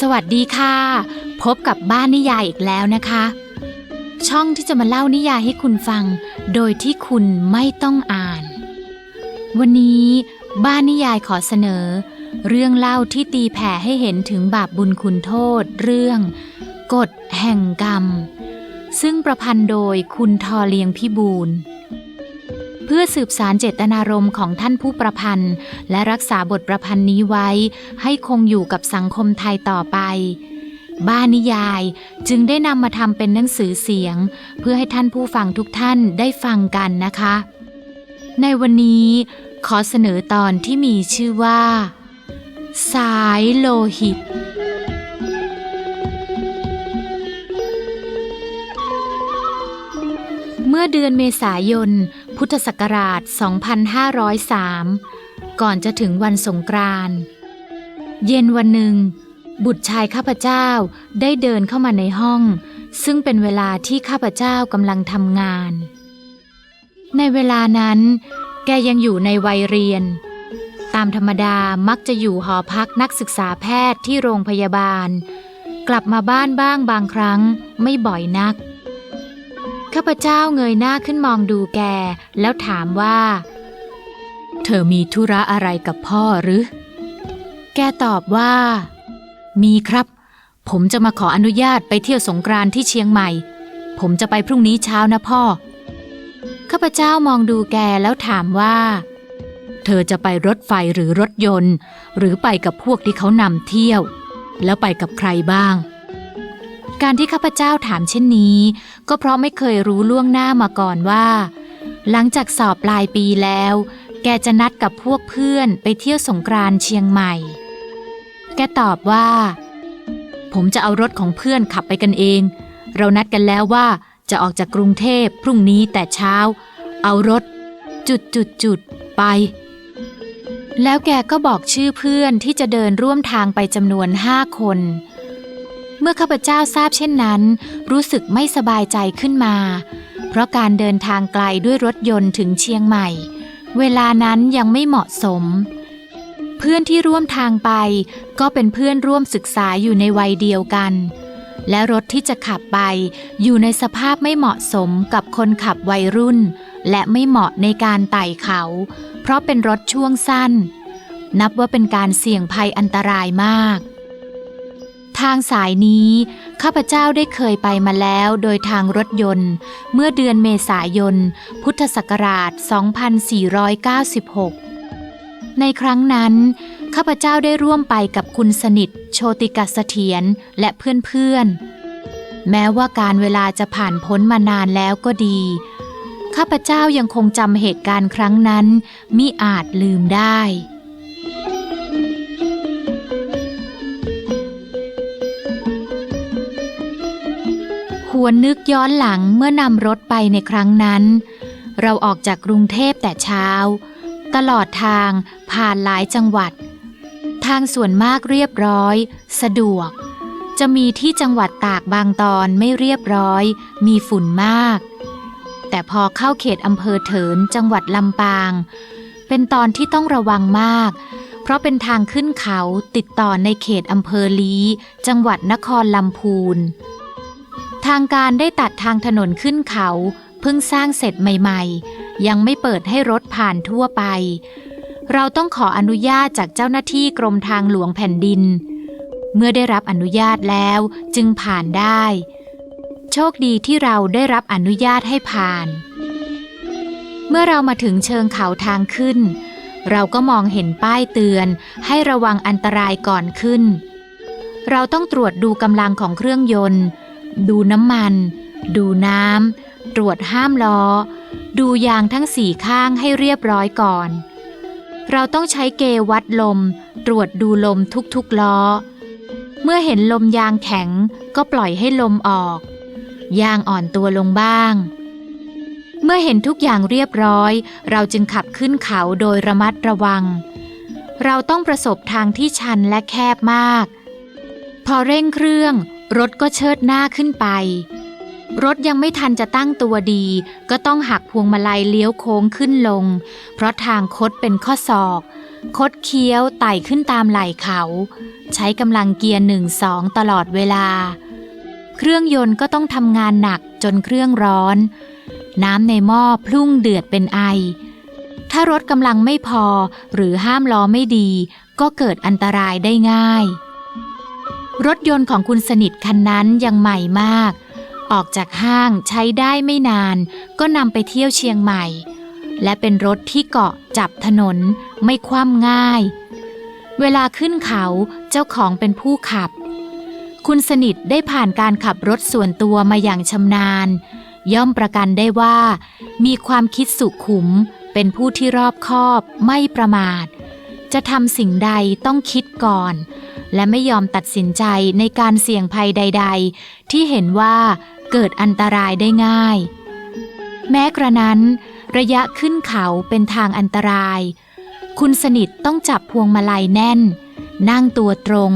สวัสดีค่ะ พบกับบ้านนิยายอีกแล้วนะคะ ช่องที่จะมาเล่านิยายให้คุณฟัง โดยที่คุณไม่ต้องอ่าน วันนี้บ้านนิยายขอเสนอ เรื่องเล่าที่ตีแผ่ให้เห็นถึงบาปบุญคุณโทษ เรื่องกฎแห่งกรรม ซึ่งประพันธ์โดยคุณทอเลียงพิบูล เพื่อสืบสารเจตนารมณ์ของท่านผู้ประพันธ์ และรักษาบทประพันธ์นี้ไว้ ให้คงอยู่กับสังคมไทยต่อไปบ้านนิยายจึงได้นำมาทำเป็นหนังสือเสียง เพื่อให้ท่านผู้ฟังทุกท่านได้ฟังกันนะคะ ในวันนี้ขอเสนอตอนที่มีชื่อว่า สายโลหิต เมื่อเดือนเมษายน พุทธศักราช 2503 ก่อนจะถึงวันสงกรานต์เย็นวันหนึ่ง บุตรชายข้าพเจ้าได้เดินเข้ามาในห้อง ซึ่งเป็นเวลาที่ข้าพเจ้ากำลังทำงาน ในเวลานั้น แกยังอยู่ในวัยเรียน ตามธรรมดามักจะอยู่หอพักนักศึกษาแพทย์ที่โรงพยาบาล กลับมาบ้านบ้างบางครั้งไม่บ่อยนัก ข้าพเจ้าเงยหน้าขึ้นมองดูแก แล้วถามว่า เธอมีธุระอะไรกับพ่อหรือ แกตอบว่า มีครับ ผมจะมาขออนุญาตไปเที่ยวสงกรานที่เชียงใหม่ ผมจะไปพรุ่งนี้เช้านะพ่อ ข้าพเจ้ามองดูแกแล้วถามว่า เธอจะไปรถไฟหรือรถยนต์ หรือไปกับพวกที่เขานำเที่ยว แล้วไปกับใครบ้าง การที่ข้าพเจ้าถามเช่นนี้ ก็เพราะไม่เคยรู้ล่วงหน้ามาก่อนว่า หลังจากสอบปลายปีแล้ว แกจะนัดกับพวกเพื่อนไปเที่ยวสงกรานต์เชียงใหม่ แกตอบว่า ผมจะเอารถของเพื่อนขับไปกันเอง เรานัดกันแล้วว่าจะออกจากกรุงเทพพรุ่งนี้แต่เช้า เอารถ จุดจุดจุดไป แล้วแกก็บอกชื่อเพื่อนที่จะเดินร่วมทางไปจำนวนห้าคน มื่อข้าพเจ้าทราบเช่นนั้น รู้สึกไม่สบายใจขึ้นมา เพราะการเดินทางไกลด้วยรถยนต์ถึงเชียงใหม่ เวลานั้นยังไม่เหมาะสม เพื่อนที่ร่วมทางไป ก็เป็นเพื่อนร่วมศึกษาอยู่ในวัยเดียวกัน และรถที่จะขับไปอยู่ในสภาพไม่เหมาะสมกับคนขับวัยรุ่น และไม่เหมาะในการไต่เขา เพราะเป็นรถช่วงสั้น นับว่าเป็นการเสี่ยงภัยอันตรายมาก ทางสายนี้ ข้าพเจ้าได้เคยไปมาแล้วโดยทางรถยนต์ เมื่อเดือนเมษายน พุทธศักราช 2496 ในครั้งนั้น ข้าพเจ้าได้ร่วมไปกับคุณสนิท โชติกาเสถียรและเพื่อนๆ แม้ว่าการเวลาจะผ่านพ้นมานานแล้วก็ดี ข้าพเจ้ายังคงจำเหตุการณ์ครั้งนั้นมิอาจลืมได้ วนนึกย้อนหลังเมื่อนำรถไปในครั้งนั้น เราออกจากกรุงเทพแต่เช้า ตลอดทางผ่านหลายจังหวัด ทางส่วนมากเรียบร้อย สะดวก จะมีที่จังหวัดตากบางตอนไม่เรียบร้อย มีฝุ่นมาก แต่พอเข้าเขตอำเภอเถินจังหวัดลำปาง เป็นตอนที่ต้องระวังมาก เพราะเป็นทางขึ้นเขาติดต่อในเขตอำเภอลีจังหวัดนครลำพูน ทางการได้ตัดทางถนนขึ้นเขา เพิ่งสร้างเสร็จใหม่ ๆ ยังไม่เปิดให้รถผ่านทั่วไป เราต้องขออนุญาตจากเจ้าหน้าที่กรมทางหลวงแผ่นดิน เมื่อได้รับอนุญาตแล้วจึงผ่านได้ โชคดีที่เราได้รับอนุญาตให้ผ่าน เมื่อเรามาถึงเชิงเขาทางขึ้น เราก็มองเห็นป้ายเตือนให้ระวังอันตรายก่อนขึ้น เราต้องตรวจดูกำลังของเครื่องยนต์ ดูน้ำมัน ดูน้ำ ตรวจห้ามล้อ ดูยางทั้งสี่ข้างให้เรียบร้อยก่อน เราต้องใช้เกวัดลม ตรวจดูลมทุกๆล้อ เมื่อเห็นลมยางแข็งก็ปล่อยให้ลมออก ยางอ่อนตัวลงบ้าง เมื่อเห็นทุกอย่างเรียบร้อย เราจึงขับขึ้นเขาโดยระมัดระวัง เราต้องประสบทางที่ชันและแคบมาก พอเร่งเครื่อง รถก็เชิดหน้าขึ้นไป รถยังไม่ทันจะตั้งตัวดี ก็ต้องหักพวงมาลัยเลี้ยวโค้งขึ้นลง เพราะทางคดเป็นข้อศอก คดเคี้ยวไต่ขึ้นตามไหล่เขา ใช้กำลังเกียร์หนึ่งสองตลอดเวลา เครื่องยนต์ก็ต้องทำงานหนักจนเครื่องร้อน น้ำในหม้อพลุ่งเดือดเป็นไอ ถ้ารถกำลังไม่พอหรือห้ามล้อไม่ดี ก็เกิดอันตรายได้ง่าย รถยนต์ของคุณสนิทคันนั้นยังใหม่มาก ออกจากห้างใช้ได้ไม่นาน ก็นำไปเที่ยวเชียงใหม่ และเป็นรถที่เกาะจับถนนไม่คว่ำง่าย เวลาขึ้นเขาเจ้าของเป็นผู้ขับ คุณสนิทได้ผ่านการขับรถส่วนตัวมาอย่างชำนาญ ย่อมประกันได้ว่า มีความคิดสุขุม เป็นผู้ที่รอบคอบไม่ประมาท จะทำสิ่งใดต้องคิดก่อน และไม่ยอมตัดสินใจในการเสี่ยงภัยใด ๆ ที่เห็นว่าเกิดอันตรายได้ง่าย แม้กระนั้น ระยะขึ้นเขาเป็นทางอันตราย คุณสนิทต้องจับพวงมาลัยแน่น นั่งตัวตรง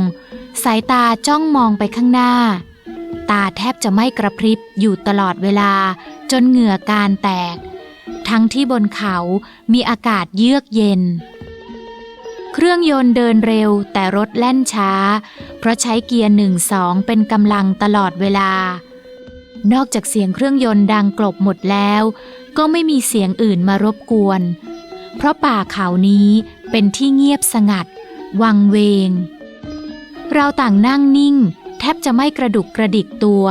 สายตาจ้องมองไปข้างหน้า ตาแทบจะไม่กระพริบอยู่ตลอดเวลาจนเหงื่อการแตก ทั้งที่บนเขามีอากาศเยือกเย็น เครื่องยนต์เดินเร็วแต่รถแล่นช้า เพราะใช้เกียร์หนึ่งสองเป็นกำลังตลอดเวลา นอกจากเสียงเครื่องยนต์ดังกลบหมดแล้ว ก็ไม่มีเสียงอื่นมารบกวน เพราะป่าเขานี้เป็นที่เงียบสงัด วังเวง เราต่างนั่งนิ่ง แทบจะไม่กระดุกกระดิกตัว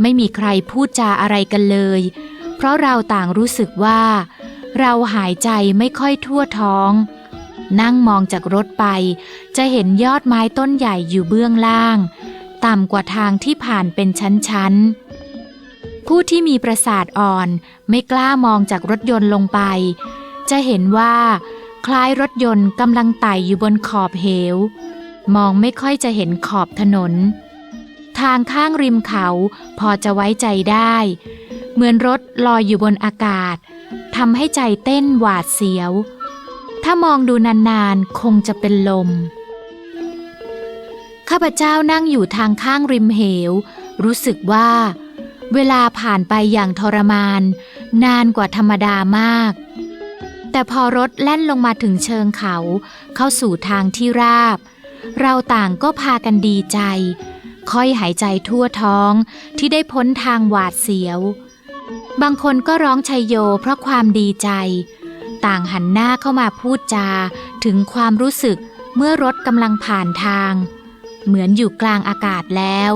ไม่มีใครพูดจาอะไรกันเลย เพราะเราต่างรู้สึกว่า เราหายใจไม่ค่อยทั่วท้อง นั่งมองจากรถไป จะเห็นยอดไม้ต้นใหญ่อยู่เบื้องล่าง ต่ำกว่าทางที่ผ่านเป็นชั้นๆ ผู้ที่มีประสาทอ่อนไม่กล้ามองจากรถยนต์ลงไป จะเห็นว่า คล้ายรถยนต์กำลังไต่อยู่บนขอบเหว มองไม่ค่อยจะเห็นขอบถนน ทางข้างริมเขาพอจะไว้ใจได้ เหมือนรถลอยอยู่บนอากาศทำให้ใจเต้นหวาดเสียว ถ้ามองดูนานๆ คงจะเป็นลม ข้าพเจ้านั่งอยู่ทางข้างริมเหว รู้สึกว่า เวลาผ่านไปอย่างทรมาน นานกว่าธรรมดามาก แต่พอรถแล่นลงมาถึงเชิงเขา เข้าสู่ทางที่ราบ เราต่างก็พากันดีใจ ค่อยหายใจทั่วท้องที่ได้พ้นทางหวาดเสียว บางคนก็ร้องชัยโยเพราะความดีใจ ต่างหันหน้าเข้ามาพูดจา ถึงความรู้สึกเมื่อรถกำลังผ่านทาง เหมือนอยู่กลางอากาศแล้ว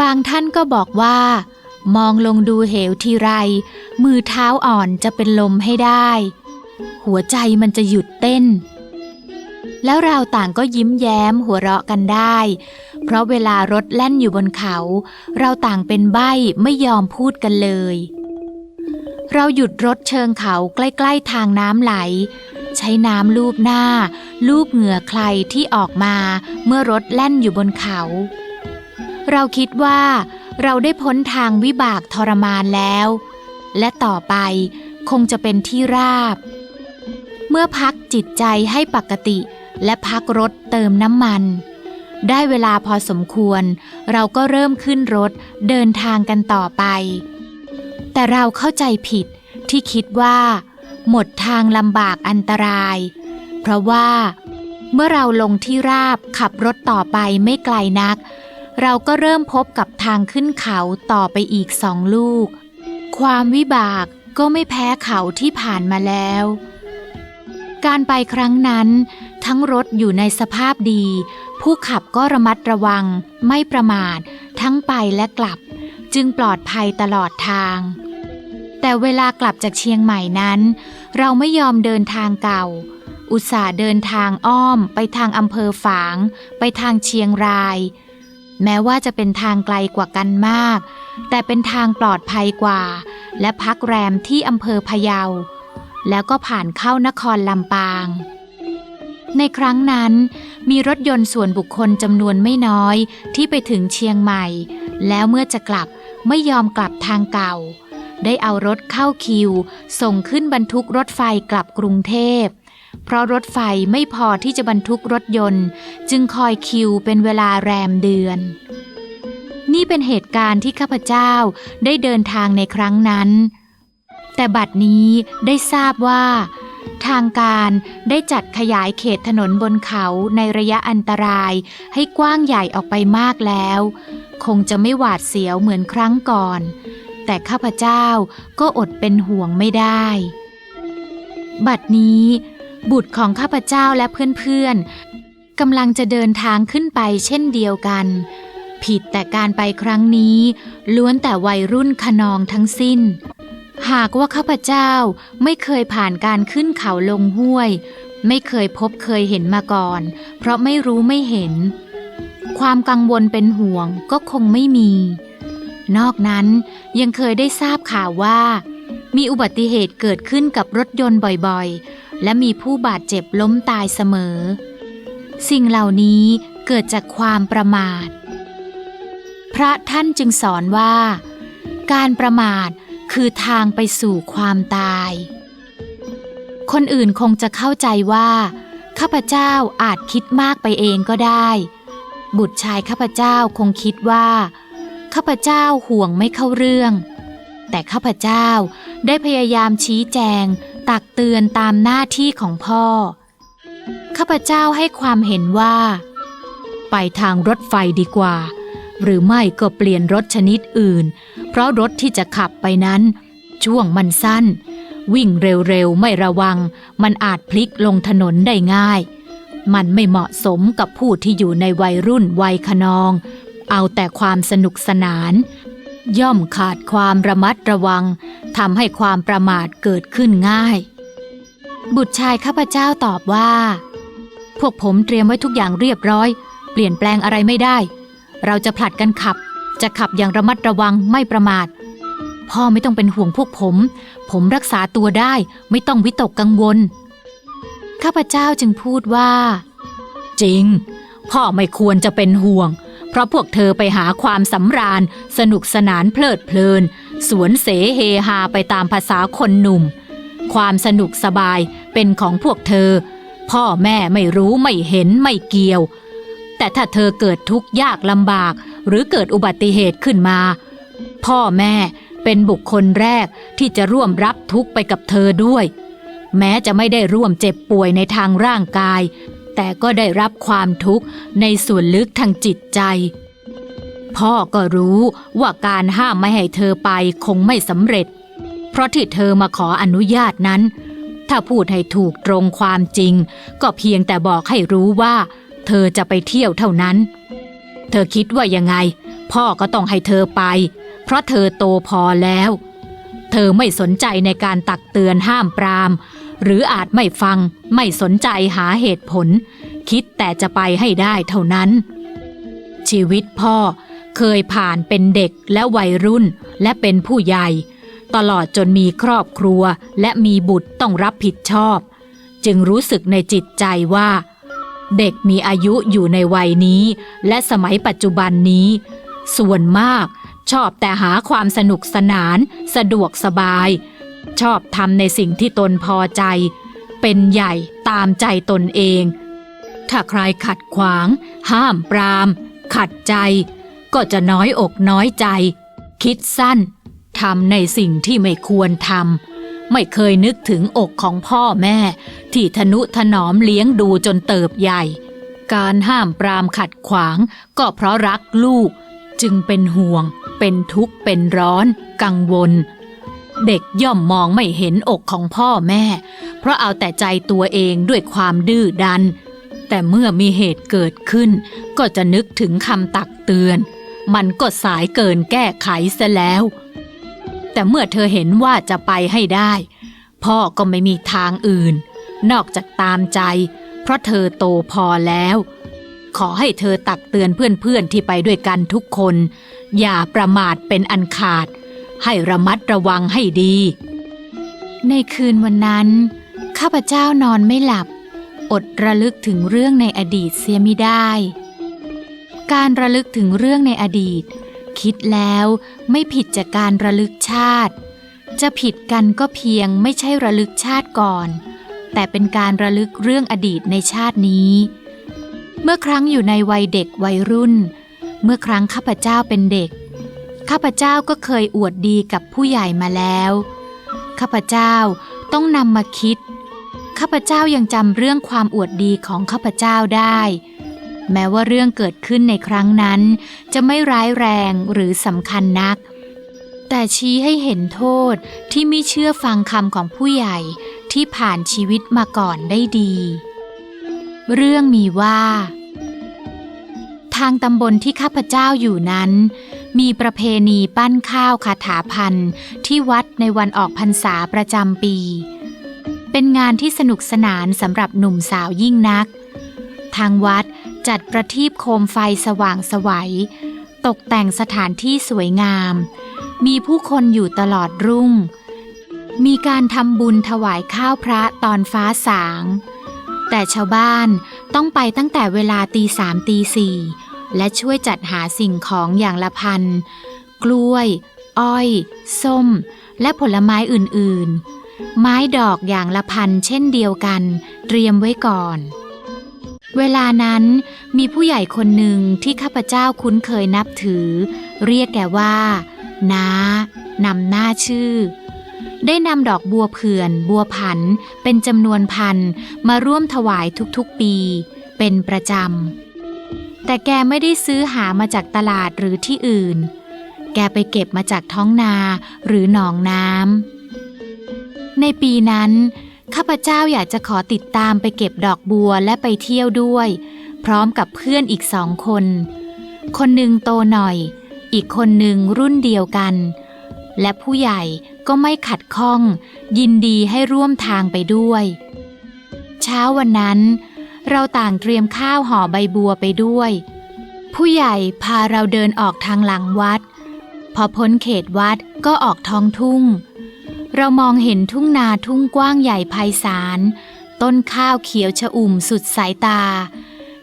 บางท่านก็บอกว่า มองลงดูเหวทีไร มือเท้าอ่อนจะเป็นลมให้ได้ หัวใจมันจะหยุดเต้น แล้วเราต่างก็ยิ้มแย้มหัวเราะกันได้ เพราะเวลารถแล่นอยู่บนเขา เราต่างเป็นใบ้ไม่ยอมพูดกันเลย เราหยุดรถเชิงเขาใกล้ๆทางน้ำไหล ใช้น้ำลูบหน้า ลูบเหงื่อใครที่ออกมาเมื่อรถแล่นอยู่บนเขา เราคิดว่าเราได้พ้นทางวิบากทรมานแล้ว และต่อไปคงจะเป็นที่ราบ เมื่อพักจิตใจให้ปกติและพักรถเติมน้ำมัน ได้เวลาพอสมควร เราก็เริ่มขึ้นรถเดินทางกันต่อไป แต่เราเข้าใจผิดที่คิดว่า หมดทางลำบากอันตราย เพราะว่า เมื่อเราลงที่ราบขับรถต่อไปไม่ไกลนัก เราก็เริ่มพบกับทางขึ้นเขาต่อไปอีกสองลูก ความวิบากก็ไม่แพ้เขาที่ผ่านมาแล้ว การไปครั้งนั้น ทั้งรถอยู่ในสภาพดี ผู้ขับก็ระมัดระวัง ไม่ประมาท ทั้งไปและกลับ จึงปลอดภัยตลอดทาง แต่เวลากลับจากเชียงใหม่นั้น เราไม่ยอมเดินทางเก่า อุตส่าห์เดินทางอ้อมไปทางอำเภอฝาง ไปทางเชียงราย แม้ว่าจะเป็นทางไกลกว่ากันมาก แต่เป็นทางปลอดภัยกว่า และพักแรมที่อำเภอพะเยา แล้วก็ผ่านเข้านครลำปางในครั้งนั้นมีรถยนต์ส่วนบุคคลจำนวนไม่น้อยที่ไปถึงเชียงใหม่ แล้วเมื่อจะกลับ ไม่ยอมกลับทางเก่า ได้เอารถเข้าคิว ส่งขึ้นบรรทุกรถไฟกลับกรุงเทพ เพราะรถไฟไม่พอที่จะบรรทุกรถยนต์ จึงคอยคิวเป็นเวลาแรมเดือน นี่เป็นเหตุการณ์ที่ข้าพเจ้าได้เดินทางในครั้งนั้น แต่บัดนี้ได้ทราบว่าทางการได้จัดขยายเขตถนนบนเขาในระยะอันตรายให้กว้างใหญ่ออกไปมากแล้ว คงจะไม่หวาดเสียวเหมือนครั้งก่อน แต่ข้าพเจ้าก็อดเป็นห่วงไม่ได้ บัดนี้บุตรของข้าพเจ้าและเพื่อนๆกำลังจะเดินทางขึ้นไปเช่นเดียวกัน ผิดแต่การไปครั้งนี้ ล้วนแต่วัยรุ่นขนองทั้งสิ้น หากว่าข้าพเจ้าไม่เคยผ่านการขึ้นเขาลงห้วย ไม่เคยพบเคยเห็นมาก่อน เพราะไม่รู้ไม่เห็น ความกังวลเป็นห่วงก็คงไม่มี นอกนั้นยังเคยได้ทราบข่าวว่า มีอุบัติเหตุเกิดขึ้นกับรถยนต์บ่อยๆ และมีผู้บาดเจ็บล้มตายเสมอ สิ่งเหล่านี้เกิดจากความประมาท พระท่านจึงสอนว่า การประมาทคือทางไปสู่ความตาย คนอื่นคงจะเข้าใจว่า ข้าพเจ้าอาจคิดมากไปเองก็ได้ บุตรชายข้าพเจ้าคงคิดว่า ข้าพเจ้าห่วงไม่เข้าเรื่อง แต่ข้าพเจ้าได้พยายามชี้แจง ตักเตือนตามหน้าที่ของพ่อ ข้าพเจ้าให้ความเห็นว่า ไปทางรถไฟดีกว่า หรือไม่ก็เปลี่ยนรถชนิดอื่น เพราะรถที่จะขับไปนั้น ช่วงมันสั้น วิ่งเร็วๆไม่ระวัง มันอาจพลิกลงถนนได้ง่าย มันไม่เหมาะสมกับผู้ที่อยู่ในวัยรุ่นวัยขนอง เอาแต่ความสนุกสนาน ย่อมขาดความระมัดระวังทำให้ความประมาทเกิดขึ้นง่าย บุตรชายข้าพเจ้าตอบว่า พวกผมเตรียมไว้ทุกอย่างเรียบร้อย เปลี่ยนแปลงอะไรไม่ได้ เราจะผลัดกันขับ จะขับอย่างระมัดระวังไม่ประมาท พ่อไม่ต้องเป็นห่วงพวกผม ผมรักษาตัวได้ไม่ต้องวิตกกังวล ข้าพเจ้าจึงพูดว่า จริง พ่อไม่ควรจะเป็นห่วง เพราะพวกเธอไปหาความสำราญ สนุกสนานเพลิดเพลิน สวนเสเฮฮาไปตามภาษาคนหนุ่ม ความสนุกสบายเป็นของพวกเธอ พ่อแม่ไม่รู้ไม่เห็นไม่เกี่ยว แต่ถ้าเธอเกิดทุกข์ยากลำบาก หรือเกิดอุบัติเหตุขึ้นมา พ่อแม่เป็นบุคคลแรกที่จะร่วมรับทุกข์ไปกับเธอด้วย แม้จะไม่ได้ร่วมเจ็บป่วยในทางร่างกาย แต่ก็ได้รับความทุกข์ในส่วนลึกทางจิตใจ พ่อก็รู้ว่าการห้ามไม่ให้เธอไปคงไม่สำเร็จ เพราะที่เธอมาขออนุญาตนั้น ถ้าพูดให้ถูกตรงความจริง ก็เพียงแต่บอกให้รู้ว่า เธอจะไปเที่ยวเท่านั้น เธอคิดว่ายังไง พ่อก็ต้องให้เธอไป เพราะเธอโตพอแล้ว เธอไม่สนใจในการตักเตือนห้ามปราม หรืออาจไม่ฟังไม่สนใจหาเหตุผล คิดแต่จะไปให้ได้เท่านั้น ชีวิตพ่อเคยผ่านเป็นเด็กและวัยรุ่นและเป็นผู้ใหญ่ ตลอดจนมีครอบครัวและมีบุตรต้องรับผิดชอบ จึงรู้สึกในจิตใจว่า เด็กมีอายุอยู่ในวัยนี้ และสมัยปัจจุบันนี้ ส่วนมาก ชอบแต่หาความสนุกสนาน สะดวกสบาย ชอบทำในสิ่งที่ตนพอใจ เป็นใหญ่ตามใจตนเอง ถ้าใครขัดขวาง ห้ามปราม ขัดใจ ก็จะน้อยอกน้อยใจ คิดสั้นทำในสิ่งที่ไม่ควรทำไม่เคยนึกถึงอกของพ่อแม่ ที่ทนุถนอมเลี้ยงดูจนเติบใหญ่ การห้ามปรามขัดขวาง ก็เพราะรักลูก จึงเป็นห่วง เป็นทุกข์เป็นร้อน กังวล เด็กย่อมมองไม่เห็นอกของพ่อแม่ เพราะเอาแต่ใจตัวเองด้วยความดื้อดัน แต่เมื่อมีเหตุเกิดขึ้น ก็จะนึกถึงคำตักเตือน มันก็สายเกินแก้ไขซะแล้ว แต่เมื่อเธอเห็นว่าจะไปให้ได้ พ่อก็ไม่มีทางอื่น นอกจากตามใจ เพราะเธอโตพอแล้ว ขอให้เธอตักเตือนเพื่อนๆที่ไปด้วยกันทุกคน อย่าประมาทเป็นอันขาด ให้ระมัดระวังให้ดี ในคืนวันนั้น ข้าพเจ้านอนไม่หลับ อดระลึกถึงเรื่องในอดีตเสียไมิได้ การระลึกถึงเรื่องในอดีต คิดแล้วไม่ผิดจากการระลึกชาติ จะผิดกันก็เพียงไม่ใช่ระลึกชาติก่อน แต่เป็นการระลึกเรื่องอดีตในชาตินี้ เมื่อครั้งอยู่ในวัยเด็กวัยรุ่น เมื่อครั้งข้าพเจ้าเป็นเด็ก ข้าพเจ้าก็เคยอวดดีกับผู้ใหญ่มาแล้ว ข้าพเจ้าต้องนำมาคิด ข้าพเจ้ายังจำเรื่องความอวดดีของข้าพเจ้าได้ แม้ว่าเรื่องเกิดขึ้นในครั้งนั้น จะไม่ร้ายแรงหรือสำคัญนัก แต่ชี้ให้เห็นโทษที่ไม่เชื่อฟังคำของผู้ใหญ่ที่ผ่านชีวิตมาก่อนได้ดี เรื่องมีว่า ทางตำบลที่ข้าพเจ้าอยู่นั้น มีประเพณีปั้นข้าวคาถาพันที่วัดในวันออกพรรษาประจำปี เป็นงานที่สนุกสนานสำหรับหนุ่มสาวยิ่งนัก ทางวัดจัดประทีปโคมไฟสว่างสวัย ตกแต่งสถานที่สวยงาม มีผู้คนอยู่ตลอดรุ่ง มีการทำบุญถวายข้าวพระตอนฟ้าสาง แต่ชาวบ้านต้องไปตั้งแต่เวลาตีสามตีสี่และช่วยจัดหาสิ่งของอย่างละพัน กล้วย อ้อย ส้ม และผลไม้อื่นๆ ไม้ดอกอย่างละพันเช่นเดียวกัน เตรียมไว้ก่อน เวลานั้นมีผู้ใหญ่คนหนึ่งที่ข้าพเจ้าคุ้นเคยนับถือ เรียกแกว่า น้านำหน้าชื่อ ได้นำดอกบัวเผื่อน บัวผัน เป็นจำนวนพัน มาร่วมถวายทุกๆปี เป็นประจำ แต่แกไม่ได้ซื้อหามาจากตลาดหรือที่อื่น แกไปเก็บมาจากท้องนาหรือหนองน้ำ ในปีนั้น ข้าพเจ้าอยากจะขอติดตามไปเก็บดอกบัวและไปเที่ยวด้วย พร้อมกับเพื่อนอีกสองคน คนหนึ่งโตหน่อย อีกคนหนึ่งรุ่นเดียวกัน และผู้ใหญ่ ก็ไม่ขัดข้อง ยินดีให้ร่วมทางไปด้วย เช้าวันนั้น เราต่างเตรียมข้าวห่อใบบัวไปด้วย ผู้ใหญ่พาเราเดินออกทางหลังวัด พอพ้นเขตวัดก็ออกท้องทุ่ง เรามองเห็นทุ่งนาทุ่งกว้างใหญ่ไพศาลต้นข้าวเขียวชอุ่มสุดสายตา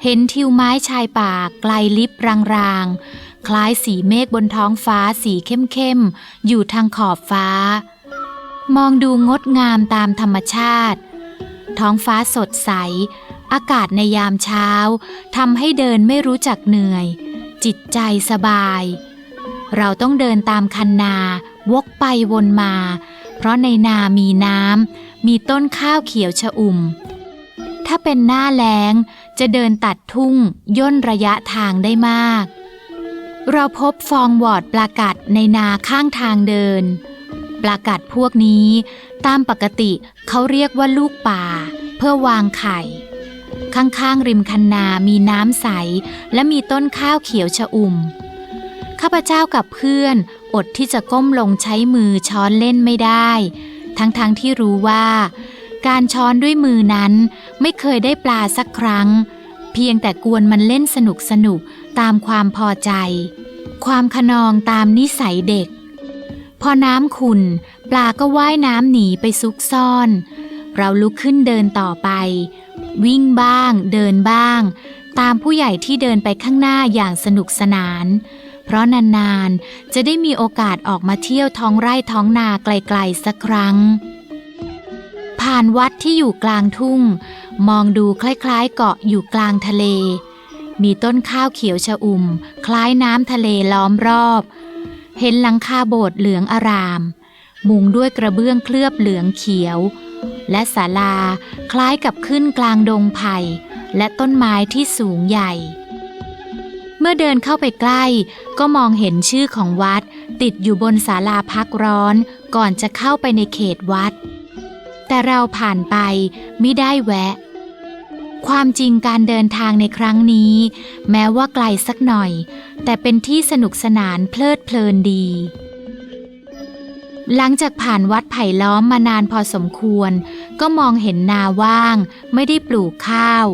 เห็นทิวไม้ชายป่าไกลลิบรางๆ คล้ายสีเมฆบนท้องฟ้าสีเข้มๆ อยู่ทางขอบฟ้า มองดูงดงามตามธรรมชาติ ท้องฟ้าสดใส อากาศในยามเช้าทำให้เดินไม่รู้จักเหนื่อย จิตใจสบาย เราต้องเดินตามคันนาวกไปวนมา เพราะในนามีน้ำมีต้นข้าวเขียวชอุ่ม ถ้าเป็นหน้าแล้งจะเดินตัดทุ่งย่นระยะทางได้มาก เราพบฟองวอดปลากัดในนาข้างทางเดิน ปลากัดพวกนี้ ตามปกติเขาเรียกว่าลูกป่า เพื่อวางไข่ ข้างๆริมคันนามีน้ำใส และมีต้นข้าวเขียวชะอุ่ม ข้าพเจ้ากับเพื่อนอดที่จะก้มลงใช้มือช้อนเล่นไม่ได้ ทั้งๆทที่รู้ว่า การช้อนด้วยมือนั้นไม่เคยได้ปลาสักครั้ง เพียงแต่กวนมันเล่นสนุกสนุก ตามความพอใจ ความขนองตามนิสัยเด็ก พอน้ำขุ่นปลาก็ว่ายน้ำหนีไปซุกซ่อน เราลุกขึ้นเดินต่อไป วิ่งบ้าง เดินบ้าง ตามผู้ใหญ่ที่เดินไปข้างหน้าอย่างสนุกสนาน เพราะนานๆ จะได้มีโอกาสออกมาเที่ยวท้องไร่ท้องนาไกลๆสักครั้ง ผ่านวัดที่อยู่กลางทุ่ง มองดูคล้ายๆ เกาะอยู่กลางทะเล มีต้นข้าวเขียวชอุ่ม คล้ายน้ำทะเลล้อมรอบ เห็นหลังคาโบสถ์เหลืองอาราม มุงด้วยกระเบื้องเคลือบเหลืองเขียว และศาลาคล้ายกับขึ้นกลางดงไผ่และต้นไม้ที่สูงใหญ่ เมื่อเดินเข้าไปใกล้ ก็มองเห็นชื่อของวัด ติดอยู่บนศาลาพักร้อนก่อนจะเข้าไปในเขตวัด แต่เราผ่านไปไม่ได้แวะ ความจริงการเดินทางในครั้งนี้ แม้ว่าไกลสักหน่อย แต่เป็นที่สนุกสนานเพลิดเพลินดี หลังจากผ่านวัดไผ่ล้อมมานานพอสมควร ก็มองเห็นนาว่าง ไม่ได้ปลูกข้าว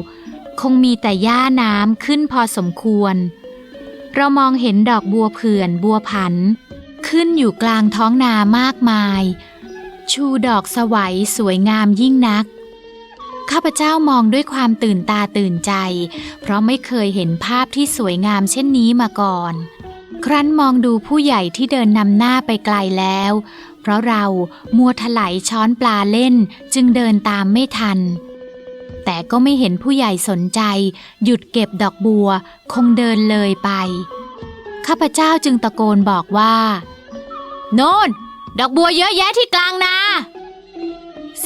คงมีแต่หญ้าน้ำขึ้นพอสมควร เรามองเห็นดอกบัวเผื่อนบัวผัน ขึ้นอยู่กลางท้องนามากมาย ชูดอกสวัยสวยงามยิ่งนัก ข้าพเจ้ามองด้วยความตื่นตาตื่นใจ เพราะไม่เคยเห็นภาพที่สวยงามเช่นนี้มาก่อน ครั้นมองดูผู้ใหญ่ที่เดินนำหน้าไปไกลแล้ว เพราะเรามัวถลายช้อนปลาเล่นจึงเดินตามไม่ทัน แต่ก็ไม่เห็นผู้ใหญ่สนใจ หยุดเก็บดอกบัว คงเดินเลยไป ข้าพเจ้าจึงตะโกนบอกว่า โน่น ดอกบัวเยอะแยะที่กลางนา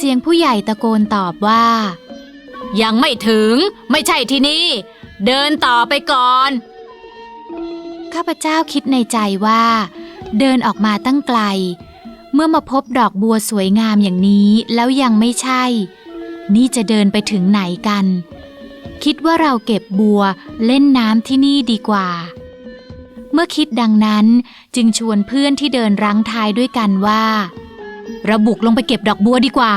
เสียงผู้ใหญ่ตะโกนตอบว่า ยังไม่ถึง ไม่ใช่ที่นี่ เดินต่อไปก่อน ข้าพเจ้าคิดในใจว่า เดินออกมาตั้งไกล เมื่อมาพบดอกบัวสวยงามอย่างนี้แล้วยังไม่ใช่ นี่จะเดินไปถึงไหนกัน คิดว่าเราเก็บบัวเล่นน้ำที่นี่ดีกว่า เมื่อคิดดังนั้นจึงชวนเพื่อนที่เดินรั้งท้ายด้วยกันว่า เราบุกลงไปเก็บดอกบัวดีกว่า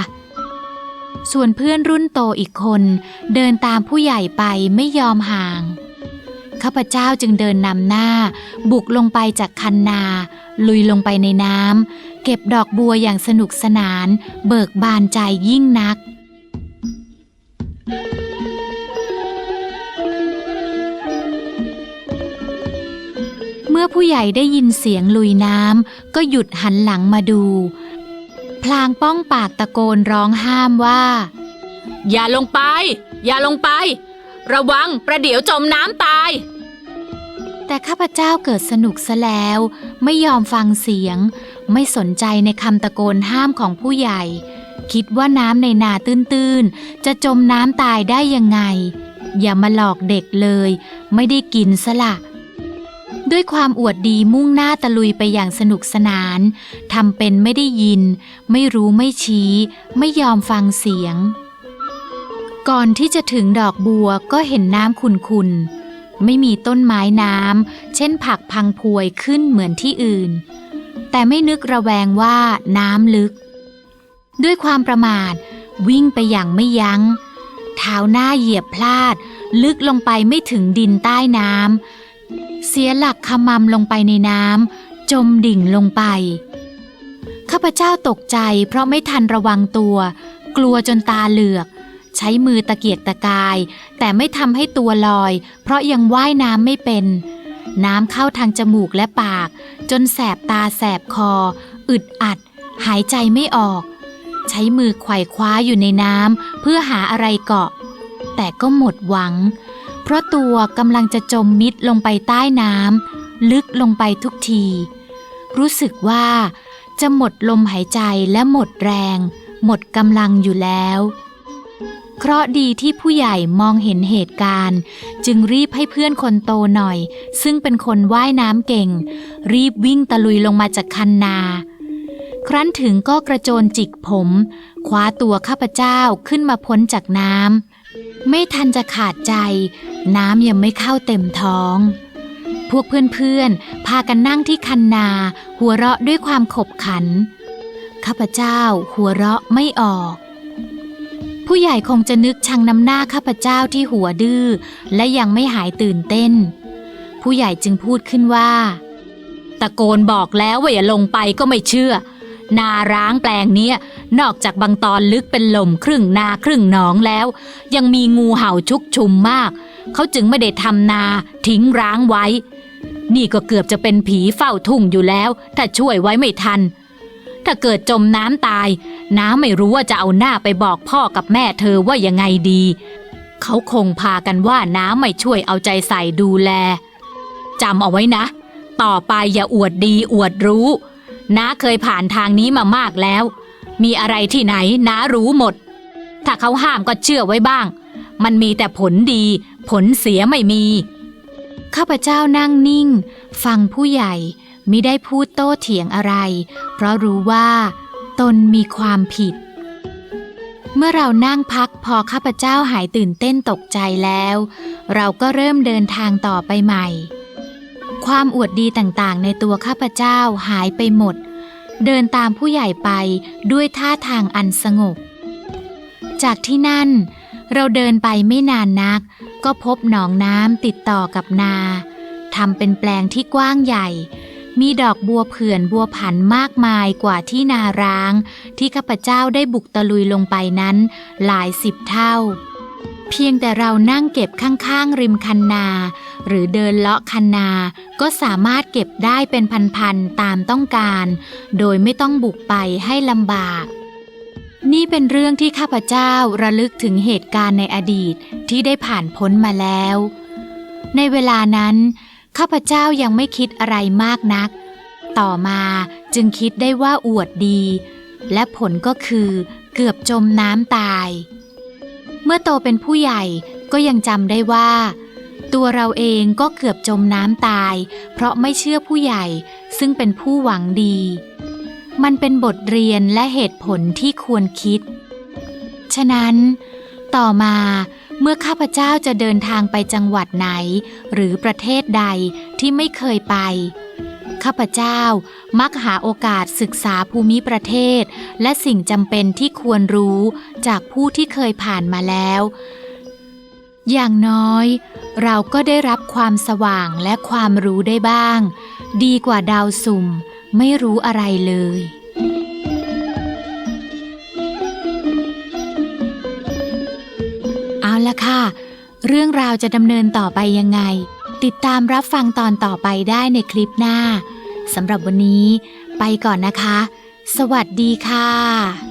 ส่วนเพื่อนรุ่นโตอีกคน เดินตามผู้ใหญ่ไปไม่ยอมห่าง ข้าพเจ้าจึงเดินนำหน้า บุกลงไปจากคันนา ลุยลงไปในน้ำเก็บดอกบัวอย่างสนุกสนาน เบิกบานใจยิ่งนักเมื่อผู้ใหญ่ได้ยินเสียงลุยน้ำก็หยุดหันหลังมาดู พลางป้องปากตะโกนร้องห้ามว่า อย่าลงไป อย่าลงไป ระวังประเดี๋ยวจมน้ำตาย แต่ข้าพเจ้าเกิดสนุกซะแล้ว ไม่ยอมฟังเสียง ไม่สนใจในคำตะโกนห้ามของผู้ใหญ่ คิดว่าน้ำในนาตื้นๆ จะจมน้ำตายได้ยังไง อย่ามาหลอกเด็กเลย ไม่ได้กินซะละ ด้วยความอวดดีมุ่งหน้าตะลุยไปอย่างสนุกสนานทำเป็นไม่ได้ยิน ไม่รู้ไม่ชี้ ไม่ยอมฟังเสียง ก่อนที่จะถึงดอกบัวก็เห็นน้ำขุ่นๆ ไม่มีต้นไม้น้ำเช่นผักพังพวยขึ้นเหมือนที่อื่น แต่ไม่นึกระแวงว่าน้ำลึก ด้วยความประมาทวิ่งไปอย่างไม่ยัง้งเท้าหน้าเหยียบพลาด ลึกลงไปไม่ถึงดินใต้น้ำ เสียหลักขมำลงไปในน้ำจมดิ่งลงไป ข้าพเจ้าตกใจเพราะไม่ทันระวังตัว กลัวจนตาเหลือก ใช้มือตะเกียกตะกาย แต่ไม่ทำให้ตัวลอย เพราะยังว่ายน้ำไม่เป็น น้ำเข้าทางจมูกและปาก จนแสบตาแสบคอ อึดอัด หายใจไม่ออก ใช้มือไขว่คว้าอยู่ในน้ำเพื่อหาอะไรเกาะ แต่ก็หมดหวัง ราะตัวกำลังจะจมมิดลงไปใต้น้ำลึกลงไปทุกที รู้สึกว่าจะหมดลมหายใจและหมดแรง หมดกำลังอยู่แล้ว เคราะดีที่ผู้ใหญ่มองเห็นเหตุการณ์ จึงรีบให้เพื่อนคนโตหน่อย ซึ่งเป็นคนว่ายน้ำเก่ง รีบวิ่งตะลุยลงมาจากคันนา ครั้นถึงก็กระโจนจิกผมคว้าตัวข้าพเจ้าขึ้นมาพ้นจากน้ำ ไม่ทันจะขาดใจ น้ำยังไม่เข้าเต็มท้อง พวกเพื่อนๆ พากันนั่งที่คันนา หัวเราะด้วยความขบขัน ข้าพเจ้าหัวเราะไม่ออก ผู้ใหญ่คงจะนึกชังน้ำหน้าข้าพเจ้าที่หัวดื้อ และยังไม่หายตื่นเต้น ผู้ใหญ่จึงพูดขึ้นว่า ตะโกนบอกแล้วว่าอย่าลงไปก็ไม่เชื่อ นาร้างแปลงเนี้ยนอกจากบางตอนลึกเป็นหล่มครึ่งนาครึ่งหนองแล้ว ยังมีงูเห่าชุกชุมมาก เขาจึงไม่ได้ทำนาทิ้งร้างไว้ นี่ก็เกือบจะเป็นผีเฝ้าทุ่งอยู่แล้ว ถ้าช่วยไว้ไม่ทัน ถ้าเกิดจมน้ำตาย น้าไม่รู้ว่าจะเอาหน้าไปบอกพ่อกับแม่เธอว่ายังไงดี เขาคงพากันว่าน้าไม่ช่วยเอาใจใส่ดูแลจำเอาไว้นะ ต่อไปอย่าอวดดีอวดรู้ น้าเคยผ่านทางนี้มามากแล้ว มีอะไรที่ไหนน้ารู้หมด ถ้าเขาห้ามก็เชื่อไว้บ้าง มันมีแต่ผลดี ผลเสียไม่มี ข้าพเจ้านั่งนิ่ง ฟังผู้ใหญ่มิได้พูดโต้เถียงอะไร เพราะรู้ว่า ตนมีความผิด เมื่อเรานั่งพักพอข้าพเจ้าหายตื่นเต้นตกใจแล้ว เราก็เริ่มเดินทางต่อไปใหม่ ความอวดดีต่างๆ ในตัวข้าพเจ้าหายไปหมด เดินตามผู้ใหญ่ไปด้วยท่าทางอันสงบ จากที่นั่น เราเดินไปไม่นานนัก ก็พบหนองน้ำติดต่อกับนาทำเป็นแปลงที่กว้างใหญ่ มีดอกบัวเผื่อนบัวผันมากมายกว่าที่นาร้าง ที่ข้าพเจ้าได้บุกตะลุยลงไปนั้น หลายสิบเท่า เพียงแต่เรานั่งเก็บข้างๆ ริมคันนา หรือเดินเลาะคันนา ก็สามารถเก็บได้เป็นพันๆตามต้องการ โดยไม่ต้องบุกไปให้ลำบาก นี่เป็นเรื่องที่ข้าพเจ้าระลึกถึงเหตุการณ์ในอดีตที่ได้ผ่านพ้นมาแล้ว ในเวลานั้น ข้าพเจ้ายังไม่คิดอะไรมากนัก ต่อมาจึงคิดได้ว่าอวดดี และผลก็คือเกือบจมน้ำตาย เมื่อโตเป็นผู้ใหญ่ก็ยังจำได้ว่า ตัวเราเองก็เกือบจมน้ำตาย เพราะไม่เชื่อผู้ใหญ่ซึ่งเป็นผู้หวังดี มันเป็นบทเรียนและเหตุผลที่ควรคิด ฉะนั้น ต่อมาเมื่อข้าพเจ้าจะเดินทางไปจังหวัดไหน หรือประเทศใดที่ไม่เคยไป ข้าพเจ้ามักหาโอกาสศึกษาภูมิประเทศ และสิ่งจำเป็นที่ควรรู้จากผู้ที่เคยผ่านมาแล้ว อย่างน้อย เราก็ได้รับความสว่างและความรู้ได้บ้าง ดีกว่าดาวสุ่ม ไม่รู้อะไรเลยเอาละค่ะ เรื่องราวจะดำเนินต่อไปยังไง ติดตามรับฟังตอนต่อไปได้ในคลิปหน้าสำหรับวันนี้ ไปก่อนนะคะ สวัสดีค่ะ